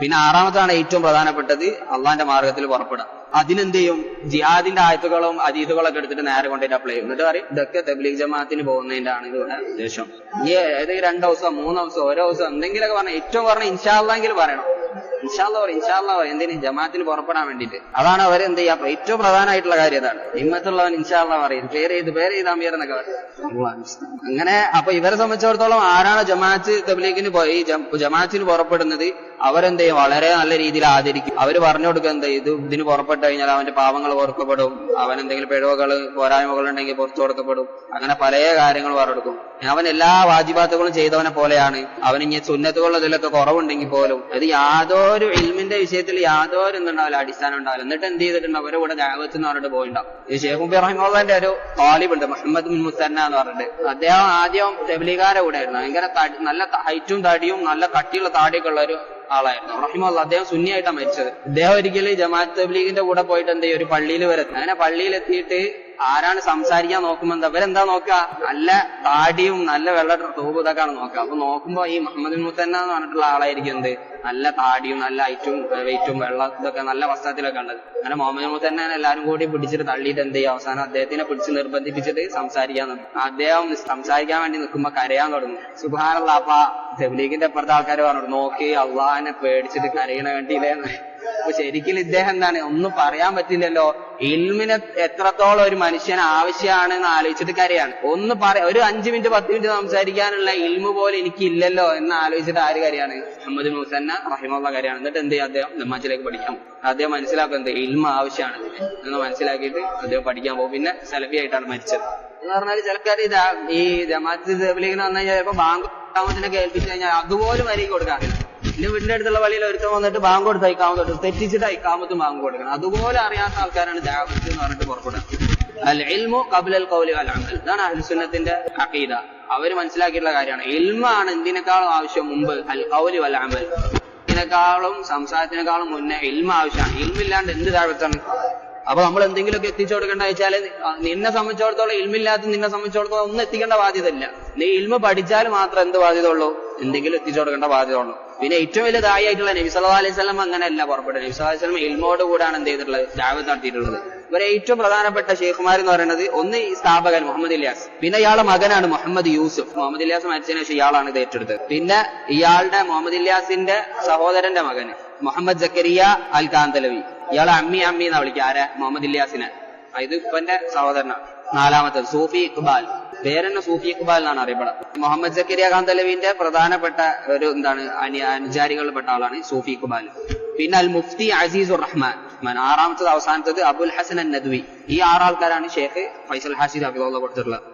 പിന്നെ ആറാമത്താണ് ഏറ്റവും പ്രധാനപ്പെട്ടത് അള്ളാന്റെ മാർഗത്തിൽ പുറപ്പെടുക. അതിനെന്ത് ചെയ്യും ജിഹാദിന്റെ ആയത്തുകളും അതീതുകളൊക്കെ എടുത്തിട്ട് നേരെ കൊണ്ടുപോയിട്ട് അപ്ലൈ ചെയ്യും. എന്നിട്ട് പറയും ഇതൊക്കെ തബ്ലീഗ് ജമാഅത്തിന് പോകുന്നതിന്റെ ആണ് ഇതുപോലെ ഉദ്ദേശം. ഈ ഏതെങ്കിലും രണ്ട് ദിവസം മൂന്ന് ദിവസം ഓരോ ദിവസം എന്തെങ്കിലുമൊക്കെ പറഞ്ഞു ഏറ്റവും പറഞ്ഞ ഇൻഷാല്ലെങ്കിൽ പറയണം. ഇൻഷാല്ല പറയും ഇൻഷാല്ല പറയും എന്തിനും? ജമാഅത്തിന് പുറപ്പെടാൻ വേണ്ടിയിട്ട്. അതാണ് അവർ എന്ത് ചെയ്യാ ഏറ്റവും പ്രധാനമായിട്ടുള്ള കാര്യം അതാണ് ഹിമ്മത്തുള്ളവൻ ഇൻഷാല്ല പറയും. പേര് ചെയ്ത് പേര് ചെയ്താൽ മീർ എന്നൊക്കെ പറയും. അങ്ങനെ അപ്പൊ ഇവരെ സംബന്ധിച്ചിടത്തോളം ആരാണ് ജമാഅത്ത് തബ്ലീഗിന് പോയി ജമാഅത്തിന് പുറപ്പെടുന്നത്. അവരെന്ത് ചെയ്യും? വളരെ നല്ല രീതിയിൽ ആദരിക്കും. അവർ പറഞ്ഞു കൊടുക്കുക എന്താ ഇത് ഇതിന് പുറപ്പെട്ടു കഴിഞ്ഞാൽ അവന്റെ പാവങ്ങൾ ഓർക്കപ്പെടും. അവൻ എന്തെങ്കിലും പിഴവുകൾ പോരായ്മകൾ ഉണ്ടെങ്കിൽ പുറത്തു കൊടുക്കപ്പെടും. അങ്ങനെ പല കാര്യങ്ങൾ പറഞ്ഞെടുക്കും അവൻ എല്ലാ വാജിബാത്തുകളും ചെയ്തവനെ പോലെയാണ്. അവൻ ഇനി സുന്നത്തുകളിൽ ഇതിലൊക്കെ കുറവുണ്ടെങ്കിൽ പോലും അത് യാതൊരു ഇൽമിന്റെ വിഷയത്തിൽ യാതൊരു എന്തുണ്ടാവില്ല അടിസ്ഥാനം ഉണ്ടാവില്ല. എന്നിട്ട് എന്ത് ചെയ്തിട്ടുണ്ട്? അവരെ കൂടെ ജാഗത്ത് എന്ന് പറഞ്ഞിട്ട് പോയിണ്ടാവും. ഈ ഷേഖ് മുബി റഹിമുള്ളന്റെ ഒരു താലിബുണ്ട് മുഹമ്മദ് ബിൻ മുസന്ന എന്ന് പറഞ്ഞിട്ട്. അദ്ദേഹം ആദ്യം തെബലികാരെ കൂടെ ആയിരുന്നു. ഭയങ്കര നല്ല ഹൈറ്റും തടിയും നല്ല കട്ടിയുള്ള താടിയൊക്കെ ഉള്ള ഒരു ആളായിരുന്നു. റഹിമുള്ള അദ്ദേഹം സുന്നിയായിട്ടാണ് മരിച്ചത്. അദ്ദേഹം ഒരിക്കലും ജമാഅത്ത് തബ്ലീഗിന്റെ കൂടെ പോയിട്ട് എന്ത് ഒരു പള്ളിയിൽ വരെ അങ്ങനെ പള്ളിയിൽ എത്തിയിട്ട് ആരാണ് സംസാരിക്കാൻ നോക്കുമ്പോ എന്താ? ഇവരെന്താ നോക്കുക? നല്ല താടിയും നല്ല വെള്ളട്ട തൂബ് ഇതൊക്കെയാണ് നോക്കുക. അപ്പൊ നോക്കുമ്പോ ഈ മുഹമ്മദ് മുത്തന്ന എന്ന് പറഞ്ഞിട്ടുള്ള ആളായിരിക്കും എന്ത്? നല്ല താടിയും നല്ല ഐറ്റും വെയിറ്റും വെള്ള ഇതൊക്കെ നല്ല വസ്ത്രത്തിലൊക്കെ ഉള്ളത്. അങ്ങനെ മുഹമ്മദ് മുത്തന്നെ എല്ലാരും കൂടി പിടിച്ചിട്ട് തള്ളിയിട്ട് എന്ത് ചെയ്യും അവസാനം അദ്ദേഹത്തിനെ പിടിച്ച് നിർബന്ധിപ്പിച്ചിട്ട് സംസാരിക്കാൻ തുടങ്ങും അദ്ദേഹം സംസാരിക്കാൻ വേണ്ടി നിൽക്കുമ്പോ കരയാൻ തുടങ്ങും. സുഖാനുള്ള അപ്പ തെബ്ലീഗിന്റെ അപ്പുറത്തെ ആൾക്കാർ പറഞ്ഞു നോക്കി അള്ളാഹിനെ പേടിച്ചിട്ട് കരയണ വേണ്ടിയില്ലേന്ന് അപ്പൊ ശരിക്കും ഇദ്ദേഹം എന്താണ് ഒന്നും പറയാൻ പറ്റില്ലല്ലോ. ഇൽമിന് എത്രത്തോളം ഒരു മനുഷ്യന് ആവശ്യമാണ് എന്ന് ആലോചിച്ചിട്ട് കാര്യമാണ്. ഒന്ന് പറയാം ഒരു അഞ്ചു മിനിറ്റ് പത്ത് മിനിറ്റ് സംസാരിക്കാനുള്ള ഇൽമ പോലെ എനിക്ക് ഇല്ലല്ലോ എന്ന് ആലോചിച്ചിട്ട് ആര് കാര്യമാണ്? മുഹമ്മദ് മൂസന്ന റഹിമുള്ള കാര്യമാണ്. എന്നിട്ട് എന്ത് ചെയ്യും അദ്ദേഹം? ജമാഅത്തിലേക്ക് പഠിക്കാം. അദ്ദേഹം മനസ്സിലാക്കും എന്ത് ഇൽമ ആവശ്യമാണ്. എന്ന് മനസ്സിലാക്കിയിട്ട് അദ്ദേഹം പഠിക്കാൻ പോകും. പിന്നെ സെലഫി ആയിട്ടാണ് മരിച്ചത്. എന്ന് പറഞ്ഞാൽ ചിലക്കാർ ഇതാ ഈ ജമാഅത്ത് തബ്ലീഗിന് വന്നു കഴിഞ്ഞാൽ ചിലപ്പോ ബാങ്ക് കേൾപ്പിച്ചു കഴിഞ്ഞാൽ അതുപോലും വരിക കൊടുക്കാറില്ല. എന്റെ വീടിന്റെ അടുത്തുള്ള പള്ളിയിൽ ഒരുത്തം വന്നിട്ട് ബാങ്ക് കൊടുത്ത് അയക്കാമത്ത് തെറ്റിച്ചിട്ട് അയക്കാമത്ത് ബാങ്ക് കൊടുക്കണം. അതുപോലെ അറിയാത്ത ആൾക്കാരാണ് ജാഗ്രത എന്ന് പറഞ്ഞിട്ട് പുറപ്പെടുക അൽ ഇൽമു കബുൽ കൗലി അൽ ഇതാണ് അഹ്ലുസുന്നത്തിന്റെ അഖീദ. അവർ മനസ്സിലാക്കിയിട്ടുള്ള കാര്യമാണ്. ഇൽമാണ് എന്തിനേക്കാളും ആവശ്യം മുമ്പ്? അൽ കൗലി വൽ ഇതിനേക്കാളും സംസാരത്തിനേക്കാളും മുന്നേ ഇൽമ ആവശ്യമാണ്. ഇൽമില്ലാണ്ട് എന്ത് താഴ്ത്താണ്? അപ്പൊ നമ്മൾ എന്തെങ്കിലുമൊക്കെ എത്തിച്ചു കൊടുക്കേണ്ട വെച്ചാൽ നിന്നെ സംബന്ധിച്ചിടത്തോളം ഇൽമില്ലാത്ത നിന്നെ സംബന്ധിച്ചിടത്തോളം ഒന്നും എത്തിക്കേണ്ട ബാധ്യത ഇല്ല നീ ഇൽമ പഠിച്ചാൽ മാത്രം എന്ത് ബാധ്യത ഉള്ളൂ? എന്തെങ്കിലും എത്തിച്ചു കൊടുക്കേണ്ട ബാധ്യത ഉള്ളൂ പിന്നെ ഏറ്റവും വലിയ ദായായിട്ടുള്ള നബി സല്ലാ അലൈഹി സ്വലം അങ്ങനെയല്ല പുറപ്പെട്ടത് നബി സല്ലാ അലൈഹി ഇൽമോട് കൂടാണ് എന്ത് ചെയ്തിട്ടുള്ളത്? ദാവത്ത് നടത്തിയിട്ടുള്ളത്. ഇവരെ ഏറ്റവും പ്രധാനപ്പെട്ട ഷെയ്ഖുമാർ എന്ന് പറയുന്നത് ഒന്ന് ഈ സ്ഥാപകൻ മുഹമ്മദ് ഇല്യാസ്. പിന്നെ ഇയാളുടെ മകനാണ് മുഹമ്മദ് യൂസുഫ്. മുഹമ്മദ് ഇല്യാസ് മരിച്ചതിന് ശേഷം ഇയാളാണ് ഇത് ഏറ്റെടുത്തത്. പിന്നെ ഇയാളുടെ മുഹമ്മദ് ഇല്യാസിന്റെ സഹോദരന്റെ മകന് മുഹമ്മദ് ജക്കരിയ അൽ കാന്തലവി ഇയാളെ അമ്മി അമ്മി എന്നാ വിളിക്കുക. ആരെ? മുഹമ്മദ് ഇല്യാസിനെ. ഇത് ഇപ്പന്റെ സഹോദരനാണ്. നാലാമത്തത് സൂഫി ഇക്ബാൽ പേരെന്നെ സൂഫി ഇക്ബാൽ എന്നാണ് അറിയപ്പെടുന്നത്. മുഹമ്മദ് ജക്കരിയ കാന്തലവിന്റെ പ്രധാനപ്പെട്ട ഒരു എന്താണ് അനു അനുചാരികളിൽപ്പെട്ട ആളാണ് സൂഫി ഇക്ബാൽ പിന്നെ അൽ മുഫ്തി അസീസുർ റഹ്മാൻ. ആറാമത്തത് അവസാനത്തത് അബുൽ ഹസൻ അൻ നദ്വി ഈ ആറാൾക്കാരാണ് ഷേഖ് ഫൈസൽ ഹാസിദ് അബ്ദുള്ള കൊടുത്തിട്ടുള്ളത്.